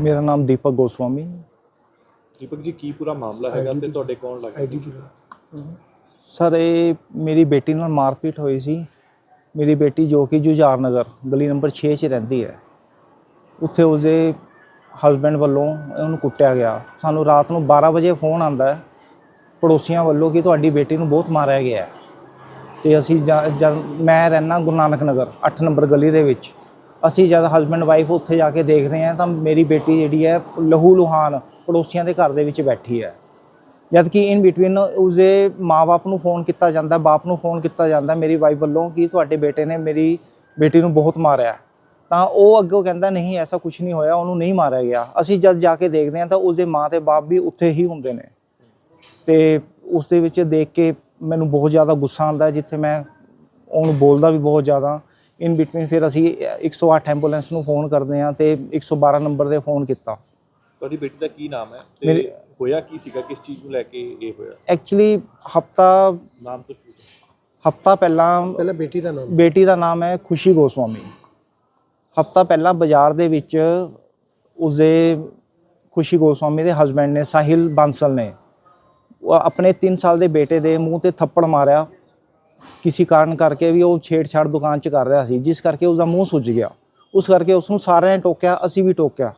ਮੇਰਾ ਨਾਮ ਦੀਪਕ ਗੋਸਵਾਮੀ ਦੀਪਕ ਜੀ ਕੀ ਪੂਰਾ ਮਾਮਲਾ ਹੈਗਾ ਤੇ ਤੁਹਾਡੇ ਕੌਣ ਲੱਗੇ ਸਰ ਇਹ ਮੇਰੀ ਬੇਟੀ ਨਾਲ ਮਾਰਪੀਟ ਹੋਈ ਸੀ। ਮੇਰੀ ਬੇਟੀ ਜੋ ਕਿ ਜੁਝਾਰ ਨਗਰ ਗਲੀ ਨੰਬਰ 6 'ਚ ਰਹਿੰਦੀ ਹੈ। ਉੱਥੇ ਉਸਦੇ ਹਸਬੰਡ ਵੱਲੋਂ ਉਹਨੂੰ ਕੁੱਟਿਆ ਗਿਆ। ਸਾਨੂੰ ਰਾਤ ਨੂੰ 12 ਵਜੇ ਫੋਨ ਆਂਦਾ ਹੈ। ਪੜੋਸੀਆਂ ਵੱਲੋਂ ਕਿ ਤੁਹਾਡੀ ਬੇਟੀ ਨੂੰ ਬਹੁਤ ਮਾਰਿਆ ਗਿਆ ਤੇ ਅਸੀਂ ਜਦ ਮੈਂ ਰਹਿਣਾ ਗੁਰੂ ਨਾਨਕ ਨਗਰ 8 ਨੰਬਰ ਗਲੀ ਦੇ ਵਿੱਚ। ਅਸੀਂ ਜਦ ਹਸਬੰਡ ਵਾਈਫ ਉੱਥੇ ਜਾ ਕੇ ਦੇਖਦੇ ਹਾਂ ਤਾਂ ਮੇਰੀ ਬੇਟੀ ਜਿਹੜੀ ਹੈ, ਲਹੂ ਲੁਹਾਨ ਪੜੋਸੀਆਂ ਦੇ ਘਰ ਦੇ ਵਿੱਚ ਬੈਠੀ ਹੈ। ਜਦ ਕਿ ਇਨ ਬਿਟਵੀਨ ਉਸਦੇ ਮਾਪੇ ਨੂੰ ਫੋਨ ਕੀਤਾ ਜਾਂਦਾ, ਬਾਪ ਨੂੰ ਫੋਨ ਕੀਤਾ ਜਾਂਦਾ, ਮੇਰੀ ਵਾਈਫ ਵੱਲੋਂ ਕਿ ਤੁਹਾਡੇ ਬੇਟੇ ਨੇ ਮੇਰੀ ਬੇਟੀ ਨੂੰ ਬਹੁਤ ਮਾਰਿਆ। ਤਾਂ ਉਹ ਅੱਗੋਂ ਕਹਿੰਦਾ, ਨਹੀਂ, ਐਸਾ ਕੁਝ ਨਹੀਂ ਹੋਇਆ, ਉਹਨੂੰ ਨਹੀਂ ਮਾਰਿਆ ਗਿਆ। ਅਸੀਂ ਜਦ ਜਾ ਕੇ ਦੇਖਦੇ ਹਾਂ ਤਾਂ ਉਸਦੇ ਮਾਂ ਤੇ ਬਾਪ ਵੀ ਉੱਥੇ ਹੀ ਹੁੰਦੇ ਨੇ। ਤੇ ਉਸ ਦੇ ਵਿੱਚ ਦੇਖ ਕੇ ਮੈਨੂੰ ਬਹੁਤ ਜ਼ਿਆਦਾ ਗੁੱਸਾ ਆਉਂਦਾ ਜਿੱਥੇ ਮੈਂ ਉਹਨੂੰ ਬੋਲਦਾ ਵੀ ਬਹੁਤ ਜ਼ਿਆਦਾ। ਇਨ ਬਿਟਵੀਨ ਫਿਰ ਅਸੀਂ 108 ਐਂਬੂਲੈਂਸ ਨੂੰ ਫੋਨ ਕਰਦੇ ਹਾਂ ਤੇ 112 ਨੰਬਰ ਤੇ ਫੋਨ ਕੀਤਾ। ਤੁਹਾਡੀ ਬੇਟੀ ਦਾ ਕੀ ਨਾਮ ਹੈ? ਤੇ ਹੋਇਆ ਕੀ ਸੀਗਾ? ਕਿਸ ਚੀਜ਼ ਨੂੰ ਲੈ ਕੇ ਇਹ ਹੋਇਆ? ਐਕਚੁਅਲੀ ਹਫਤਾ ਨਾਮ ਤੋਂ। ਹਫਤਾ ਪਹਿਲਾਂ ਪਹਿਲਾਂ ਬੇਟੀ ਦਾ ਨਾਮ। ਬੇਟੀ ਦਾ ਨਾਮ ਹੈ ਖੁਸ਼ੀ ਗੋਸਵਾਮੀ। ਹਫਤਾ ਪਹਿਲਾਂ ਬਾਜ਼ਾਰ ਦੇ ਵਿੱਚ ਉਸਦੇ ਖੁਸ਼ੀ ਗੋਸਵਾਮੀ ਦੇ ਹਸਬੰਡ ਨੇ ਸਾਹਿਲ ਬਾਂਸਲ ਨੇ। ਉਹ ਆਪਣੇ 3 ਸਾਲ ਦੇ ਬੇਟੇ ਦੇ ਮੂੰਹ ਤੇ ਥੱਪੜ ਮਾਰਿਆ। ਕਿਸੇ ਕਾਰਨ ਕਰਕੇ ਵੀ ਉਹ ਛੇੜਛਾੜ ਦੁਕਾਨ 'ਚ ਕਰ ਰਿਹਾ ਸੀ, ਜਿਸ ਕਰਕੇ ਉਸਦਾ ਮੂੰਹ ਸੁੱਜ ਗਿਆ। ਉਸ ਕਰਕੇ ਉਸ ਨੂੰ ਸਾਰਿਆਂ ਨੇ ਟੋਕਿਆ, ਅਸੀਂ ਵੀ ਟੋਕਿਆ।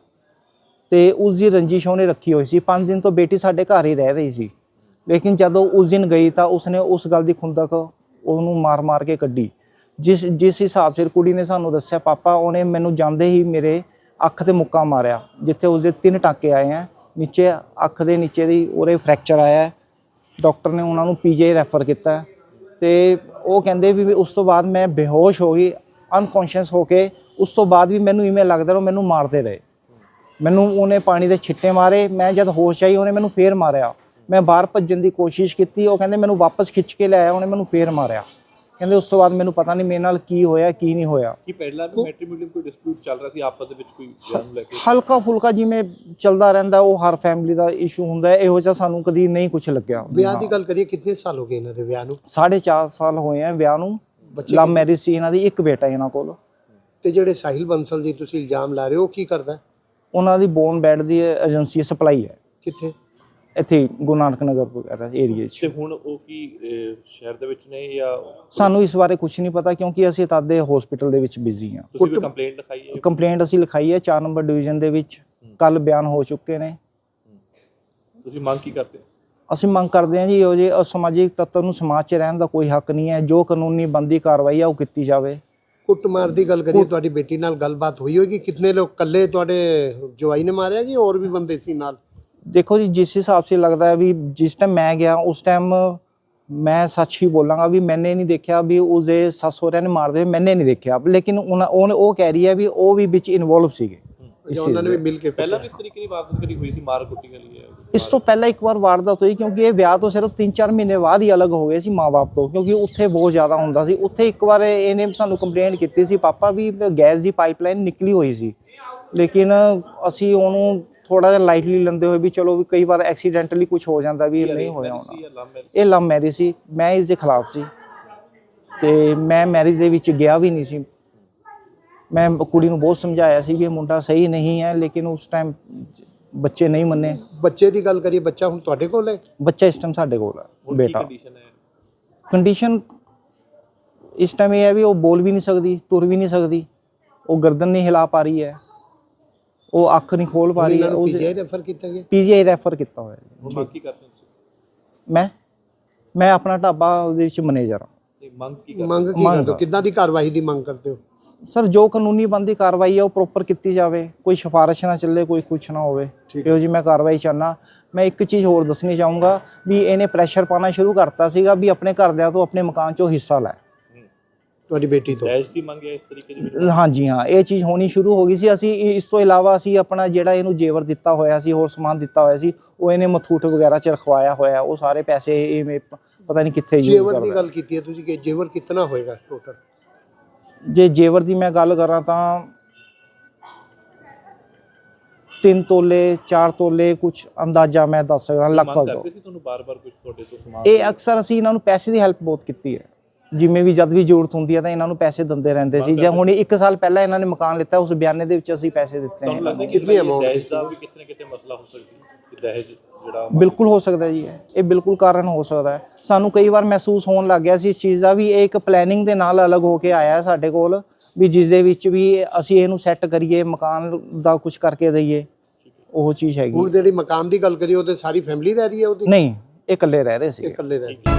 ਤੇ ਉਸ ਦੀ ਰੰਜਿਸ਼ ਉਹਨੇ ਰੱਖੀ ਹੋਈ ਸੀ। 5 ਦਿਨ ਤੋਂ ਬੇਟੀ ਸਾਡੇ ਘਰ ਹੀ ਰਹਿ ਰਹੀ ਸੀ। ਲੇਕਿਨ ਜਦੋਂ ਉਸ ਦਿਨ ਗਈ ਤਾਂ ਉਸਨੇ ਉਸ ਗੱਲ ਦੀ ਖੁੰਦਕ ਉਹਨੂੰ ਮਾਰ-ਮਾਰ ਕੇ ਕੱਢੀ। ਜਿਸ ਜਿਸ ਹਿਸਾਬ ਸਿਰ ਕੁੜੀ ਨੇ ਸਾਨੂੰ ਦੱਸਿਆ, ਪਾਪਾ, ਉਹਨੇ ਮੈਨੂੰ ਜਾਂਦੇ ਹੀ ਮੇਰੇ ਅੱਖ ਤੇ ਮੁੱਕਾ ਮਾਰਿਆ, ਜਿੱਥੇ ਉਸਦੇ ਤਿੰਨ ਟਾਕੇ ਆਏ ਆ ਨੀਚੇ ਅੱਖ ਦੇ ਨੀਚੇ ਦੀ ਉਹਦੇ ਫ੍ਰੈਕਚਰ ਆਇਆ ਡਾਕਟਰ ਨੇ ਉਹਨਾਂ ਨੂੰ ਪੀਜੀ ਰੈਫਰ ਕੀਤਾ ਤੇ ਉਹ ਕਹਿੰਦੇ ਵੀ ਵੀ ਉਸ ਤੋਂ ਬਾਅਦ ਮੈਂ ਬੇਹੋਸ਼ ਹੋ ਗਈ ਅਨਕੌਂਸ਼ੀਅਸ ਹੋ ਕੇ ਉਸ ਤੋਂ ਬਾਅਦ ਵੀ ਮੈਨੂੰ ਇਵੇਂ ਲੱਗਦਾ ਰਿਹਾ ਉਹ ਮੈਨੂੰ ਮਾਰਦੇ ਰਹੇ। ਮੈਨੂੰ ਉਹਨੇ ਪਾਣੀ ਦੇ ਛਿੱਟੇ ਮਾਰੇ, ਮੈਂ ਜਦ ਹੋਸ਼ ਆਈ ਉਹਨੇ ਮੈਨੂੰ ਫੇਰ ਮਾਰਿਆ। ਮੈਂ ਬਾਹਰ ਭੱਜਣ ਦੀ ਕੋਸ਼ਿਸ਼ ਕੀਤੀ, ਉਹ ਕਹਿੰਦੇ ਮੈਨੂੰ ਵਾਪਸ ਖਿੱਚ ਕੇ ਲੈ ਆਇਆ, ਉਹਨੇ ਮੈਨੂੰ ਫੇਰ ਮਾਰਿਆ। ਕਹਿੰਦੇ ਉਸ ਤੋਂ ਬਾਅਦ ਮੈਨੂੰ ਪਤਾ ਨਹੀਂ ਮੇਰੇ ਨਾਲ ਕੀ ਹੋਇਆ ਕੀ ਨਹੀਂ ਹੋਇਆ। ਕੀ ਪਹਿਲਾਂ ਵੀ ਮੈਟ੍ਰੀਮੋਨੀਅਲ ਕੋਈ ਡਿਸਪਿਊਟ ਚੱਲ ਰਿਹਾ ਸੀ? ਆਪਸ ਦੇ ਵਿੱਚ ਕੋਈ ਵਿਆਹ ਨੂੰ ਲੈ ਕੇ? ਹਲਕਾ ਫੁਲਕਾ ਜਿਵੇਂ ਚੱਲਦਾ ਰਹਿੰਦਾ ਉਹ ਹਰ ਫੈਮਿਲੀ ਦਾ ਇਸ਼ੂ ਹੁੰਦਾ ਹੈ। ਇਹੋ ਜਿਹਾ ਸਾਨੂੰ ਕਦੀ ਨਹੀਂ ਕੁਝ ਲੱਗਿਆ। ਵਿਆਹ ਦੀ ਗੱਲ ਕਰੀਏ ਕਿੰਨੇ ਸਾਲ ਹੋ ਗਏ ਇਹਨਾਂ ਦੇ ਵਿਆਹ ਨੂੰ? ਸਾਢੇ ਚਾਰ ਸਾਲ ਹੋਏ ਆ ਵਿਆਹ ਨੂੰ। ਬੱਚੇ ਲਵ ਮੈਰਿਜ ਸੀ ਇਹਨਾਂ ਦੀ ਇੱਕ ਬੇਟਾ ਇਹਨਾਂ ਕੋਲ। ਤੇ ਜਿਹੜੇ ਸਾਹਿਲ ਬੰਸਲ ਜੀ ਤੁਸੀਂ ਇਲਜ਼ਾਮ ਲਾ ਰਹੇ ਹੋ ਉਹ ਕੀ ਕਰਦਾ ਹੈ? ਉਹਨਾਂ ਦੀ ਬੋਨ ਬੈਡ ਦੀ ਏਜੰਸੀ ਸਪਲਾਈ ਹੈ। ਕਿੱਥੇ? ਇੱਥੇ ਗੁਰੂ ਨਾਨਕ ਨਗਰ ਵਗੈਰਾ ਏਰੀਏ 'ਚ। ਤੇ ਹੁਣ ਉਹ ਕੀ ਅਹ, ਸ਼ਹਿਰ ਦੇ ਵਿੱਚ ਨੇ ਜਾਂ ਸਾਨੂੰ ਇਸ ਬਾਰੇ ਕੁਝ ਨਹੀਂ ਪਤਾ ਕਿਉਂਕਿ ਅਸੀਂ ਤਦ ਦੇ ਹਸਪੀਟਲ ਦੇ ਵਿੱਚ ਬਿਜ਼ੀ ਹਾਂ। ਤੁਸੀਂ ਵੀ ਕੰਪਲੇਂਟ ਲਿਖਾਈ ਹੈ? ਕੰਪਲੇਂਟ ਅਸੀਂ ਲਿਖਾਈ ਹੈ 4 ਨੰਬਰ ਡਿਵੀਜ਼ਨ ਦੇ ਵਿੱਚ। ਕੱਲ ਬਿਆਨ ਹੋ ਚੁੱਕੇ ਨੇ। ਤੁਸੀਂ ਮੰਗ ਕੀ ਕਰਦੇ ਹੋ? ਅਸੀਂ ਮੰਗ ਕਰਦੇ ਹਾਂ ਜੀ ਇਹੋ ਜਿਹੇ ਅਸਮਾਜਿਕ ਤੱਤਾਂ ਨੂੰ ਸਮਾਜ 'ਚ ਰਹਿਣ ਦਾ ਕੋਈ ਹੱਕ ਨਹੀਂ ਹੈ। ਜੋ ਕਾਨੂੰਨੀ ਬੰਦੀ ਕਾਰਵਾਈ ਆ ਉਹ ਕੀਤੀ ਜਾਵੇ। ਕੁੱਟਮਾਰ ਦੀ ਗੱਲ ਕਰੀਏ ਤੁਹਾਡੀ ਬੇਟੀ ਨਾਲ ਗੱਲਬਾਤ ਹੋਈ ਹੋਏਗੀ। ਕਿੰਨੇ ਲੋਕ ਕੱਲੇ ਤੁਹਾਡੇ ਜਵਾਈ ਨੇ ਮਾਰਿਆ ਕਿ ਹੋਰ ਵੀ ਬੰਦੇ ਸੀ ਨਾਲ। ਦੇਖੋ ਜੀ ਜਿਸ ਹਿਸਾਬ ਸੇ ਲੱਗਦਾ ਹੈ ਵੀ ਜਿਸ ਟਾਈਮ ਮੈਂ ਗਿਆ ਉਸ ਟਾਈਮ ਮੈਂ ਸੱਚ ਹੀ ਬੋਲਾਂਗਾ ਵੀ ਮੈਨੇ ਨਹੀਂ ਦੇਖਿਆ ਵੀ ਉਸਦੇ ਸੱਸ ਸਹੁਰਿਆਂ ਨੇ ਮਾਰਦੇ ਹੋਏ ਮੈਨੇ ਨਹੀਂ ਦੇਖਿਆ। ਲੇਕਿਨ ਉਹਨਾਂ ਉਹਨੇ ਉਹ ਕਹਿ ਰਹੀ ਹੈ ਵੀ ਉਹ ਵੀ ਵਿੱਚ ਇਨਵੋਲਵ ਸੀਗੇ। ਉਹਨਾਂ ਨੇ ਵੀ ਮਿਲ ਕੇ ਪਹਿਲਾਂ ਵੀ। ਇਸ ਤਰੀਕੇ ਦੀ ਵਾਰਦਾਤ ਕਰੀ ਹੋਈ ਸੀ ਮਾਰ ਕੁੱਟੀ ਗਲੀ ਹੈ ਇਸ ਤੋਂ ਪਹਿਲਾਂ ਇੱਕ ਵਾਰ ਵਾਰਦਾਤ ਹੋਈ ਕਿਉਂਕਿ ਇਹ ਵਿਆਹ ਤੋਂ ਸਿਰਫ 3-4 ਮਹੀਨੇ ਬਾਅਦ ਹੀ ਅਲੱਗ ਹੋ ਗਏ ਸੀ ਮਾਪੇ ਤੋਂ ਕਿਉਂਕਿ ਉੱਥੇ ਬਹੁਤ ਜ਼ਿਆਦਾ ਹੁੰਦਾ ਸੀ। ਉੱਥੇ ਇੱਕ ਵਾਰ ਇਹਨੇ ਸਾਨੂੰ ਕੰਪਲੇਂਟ ਕੀਤੀ ਸੀ ਪਾਪਾ ਵੀ ਗੈਸ ਦੀ ਪਾਈਪਲਾਈਨ ਨਿਕਲੀ ਹੋਈ ਸੀ। ਲੇਕਿਨ ਅਸੀਂ ਉਹਨੂੰ ਥੋੜਾ ਜਿਹਾ ਲਾਈਟਲੀ ਲੈਂਦੇ ਹੋਏ ਵੀ ਚਲੋ ਵੀ ਕਈ ਵਾਰ ਐਕਸੀਡੈਂਟਲੀ ਕੁਝ ਹੋ ਜਾਂਦਾ ਵੀ ਨਹੀਂ ਹੋਇਆ ਹੋਣਾ। ਇਹ ਲਵ ਮੈਰਿਜ ਸੀ। ਮੈਂ ਇਸ ਦੇ ਖਿਲਾਫ ਸੀ। ਤੇ ਮੈਂ ਮੈਰਿਜ ਦੇ ਵਿੱਚ ਗਿਆ ਵੀ ਨਹੀਂ ਸੀ। ਮੈਂ ਕੁੜੀ ਨੂੰ ਬਹੁਤ ਸਮਝਾਇਆ ਸੀ ਵੀ ਇਹ ਮੁੰਡਾ ਸਹੀ ਨਹੀਂ ਹੈ ਲੇਕਿਨ ਉਸ ਟਾਈਮ ਬੱਚੇ ਨਹੀਂ ਮੰਨੇ। ਬੱਚੇ ਦੀ ਗੱਲ ਕਰੀਏ ਬੱਚਾ ਹੁਣ ਤੁਹਾਡੇ ਕੋਲ ਹੈ? ਬੱਚਾ ਇਸ ਟਾਈਮ ਸਾਡੇ ਕੋਲ ਹੈ ਬੇਟਾ। ਕੰਡੀਸ਼ਨ ਹੈ? ਕੰਡੀਸ਼ਨ ਇਸ ਟਾਈਮ ਇਹ ਹੈ ਵੀ ਉਹ ਬੋਲ ਵੀ ਨਹੀਂ ਸਕਦੀ ਤੁਰ ਵੀ ਨਹੀਂ ਸਕਦੀ। ਉਹ ਗਰਦਨ ਨਹੀਂ ਹਿਲਾ ਪਾ ਰਹੀ ਹੈ। ਉਹ ਅੱਖ ਨਹੀਂ ਖੋਲ ਪਾ ਰਹੀ ਹੈ ਉਹ ਪੀਜੀਆਈ ਰੈਫਰ ਕੀਤਾ ਗਿਆ? ਪੀਜੀਆਈ ਰੈਫਰ ਕੀਤਾ ਹੋਇਆ ਹੈ। ਹੁਣ ਮੰਗ ਕੀ ਕਰਦੇ ਹੋ ਤੁਸੀਂ? ਮੈਂ? ਮੈਂ ਆਪਣਾ ਢਾਬਾ ਉਹਦੇ ਵਿੱਚ ਮੈਨੇਜਰ ਹਾਂ। ਤੇ ਮੰਗ ਕੀ ਕਰਦੇ ਹੋ? ਮੰਗ ਕੀ ਮੰਗ। ਕਰਦੇ ਹੋ? ਕਿੱਦਾਂ ਦੀ ਕਾਰਵਾਈ ਦੀ ਮੰਗ ਕਰਦੇ ਹੋ? ਸਰ ਜੋ ਕਾਨੂੰਨੀ ਬੰਦੀ ਕਾਰਵਾਈ ਹੈ ਉਹ ਪ੍ਰੋਪਰ ਕੀਤੀ ਜਾਵੇ। ਕੋਈ ਸਿਫਾਰਿਸ਼ ਨਾ ਚੱਲੇ ਕੋਈ ਕੁਛ ਨਾ ਹੋਵੇ। ਠੀਕ ਇਹੋ ਜੀ ਮੈਂ ਕਾਰਵਾਈ ਚਾਹਨਾ ਮੈਂ ਇੱਕ ਚੀਜ਼ ਹੋਰ ਦੱਸਣੀ ਚਾਹੂੰਗਾ ਵੀ ਇਹਨੇ ਪ੍ਰੈਸ਼ਰ ਪਾਣਾ ਸ਼ੁਰੂ ਕਰਤਾ ਸੀਗਾ ਵੀ ਆਪਣੇ ਘਰਦਿਆਂ ਤੋਂ ਆਪਣੇ ਮਕਾਨ 'ਚੋਂ ਹਿੱਸਾ ਲੈ। ਤੁਹਾਡੀ ਬੇਟੀ ਤੋਂ। ਦਹੇਜ ਦੀ ਮੰਗ ਹੈ ਇਸ ਤਰੀਕੇ ਦੇ ਹਾਂਜੀ ਹਾਂ। ਇਹ ਚੀਜ਼ ਹੋਣੀ ਸ਼ੁਰੂ ਹੋ ਗਈ ਸੀ। ਅਸੀਂ ਇ- ਇਸ ਤੋਂ ਇਲਾਵਾ ਅਸੀਂ ਆਪਣਾ ਜਿਹੜਾ ਇਹਨੂੰ ਜੇਵਰ ਦਿੱਤਾ ਹੋਇਆ ਸੀ ਹੋਰ ਸਮਾਨ ਦਿੱਤਾ ਹੋਇਆ ਸੀ ਉਹ ਇਹਨੇ ਮਥੂਟ ਵਗੈਰਾ ਚ ਰਖਵਾਇਆ ਹੋਇਆ। ਉਹ ਸਾਰੇ ਪੈਸੇ ਇਹ ਪਤਾ ਨਹੀਂ ਕਿੱਥੇ ਯੂਜ਼ ਜੇਵਰ ਦੀ ਕਰਦਾ। ਗੱਲ ਕੀਤੀ ਹੈ ਤੁਸੀਂ ਕਿ ਜੇਵਰ ਕਿੰਨਾ ਹੋਏਗਾ ਟੋਟਲ ਜੇ ਜੇਵਰ ਦੀ ਮੈਂ ਗੱਲ ਕਰਾਂ ਤਾਂ 3 ਤੋਲੇ 4 ਤੋਲੇ ਕੁਝ ਅੰਦਾਜ਼ਾ ਮੈਂ ਦੱਸ ਸਕਦਾ ਮੰਗ ਲਗਭਗ। ਕਰਦੇ ਸੀ ਤੁਹਾਨੂੰ ਬਾਰ-ਬਾਰ ਕੁਝ ਤੁਹਾਡੇ ਤੋਂ ਸਮਾਨ? ਇਹ ਅਕਸਰ ਅਸੀਂ ਇਹਨਾਂ ਨੂੰ ਪੈਸੇ ਦੀ ਹੈਲਪ ਬਹੁਤ ਕੀਤੀ ਹੈ। ਜਿਵੇਂ ਵੀ ਜਦ ਵੀ ਜ਼ਰੂਰਤ ਹੁੰਦੀ ਹੈ ਤਾਂ ਇਹਨਾਂ ਨੂੰ ਪੈਸੇ ਦਿੰਦੇ ਰਹਿੰਦੇ ਸੀ। ਜੇ ਹੁਣ 1 ਸਾਲ ਪਹਿਲਾਂ ਇਹਨਾਂ ਨੇ ਮਕਾਨ ਲਿੱਤਾ ਉਸ ਬਿਆਨੇ ਦੇ ਵਿੱਚ ਅਸੀਂ ਪੈਸੇ ਦਿੱਤੇ ਨੇ ਕਿੰਨੀ amount ਦਹੇਜ ਦਾ ਵੀ ਕਿਤੇ ਨਾ ਕਿਤੇ ਮਸਲਾ ਹੋ ਸਕਦੀ ਹੈ ਕਿ ਦਹੇਜ ਜਿਹੜਾ ਬਿਲਕੁਲ ਹੋ ਸਕਦਾ ਜੀ ਇਹ। ਬਿਲਕੁਲ ਕਾਰਨ ਹੋ ਸਕਦਾ ਹੈ। ਸਾਨੂੰ ਕਈ ਵਾਰ ਮਹਿਸੂਸ ਹੋਣ ਲੱਗ ਗਿਆ ਸੀ ਇਸ ਚੀਜ਼ ਦਾ ਵੀ ਇਹ ਇੱਕ ਪਲੈਨਿੰਗ ਦੇ ਨਾਲ ਅਲੱਗ ਹੋ ਕੇ ਆਇਆ ਹੈ ਸਾਡੇ ਕੋਲ ਵੀ ਜਿਸ ਦੇ ਵਿੱਚ ਵੀ ਅਸੀਂ ਇਹਨੂੰ ਸੈੱਟ ਕਰੀਏ ਮਕਾਨ ਦਾ ਕੁਝ ਕਰਕੇ ਦਈਏ। ਉਹ ਚੀਜ਼ ਹੈਗੀ। ਹੁਣ ਜਿਹੜੀ ਮਕਾਨ ਦੀ ਗੱਲ ਕਰੀਏ ਉਹ ਤੇ ਸਾਰੀ ਫੈਮਿਲੀ ਰਹਿ ਰਹੀ ਹੈ ਉਹਦੀ? ਨਹੀਂ ਇਹ ਇਕੱਲੇ ਰਹਿ ਰਹੇ ਸੀ ਇਕੱਲੇ ਰਹਿ ਰਹੀ।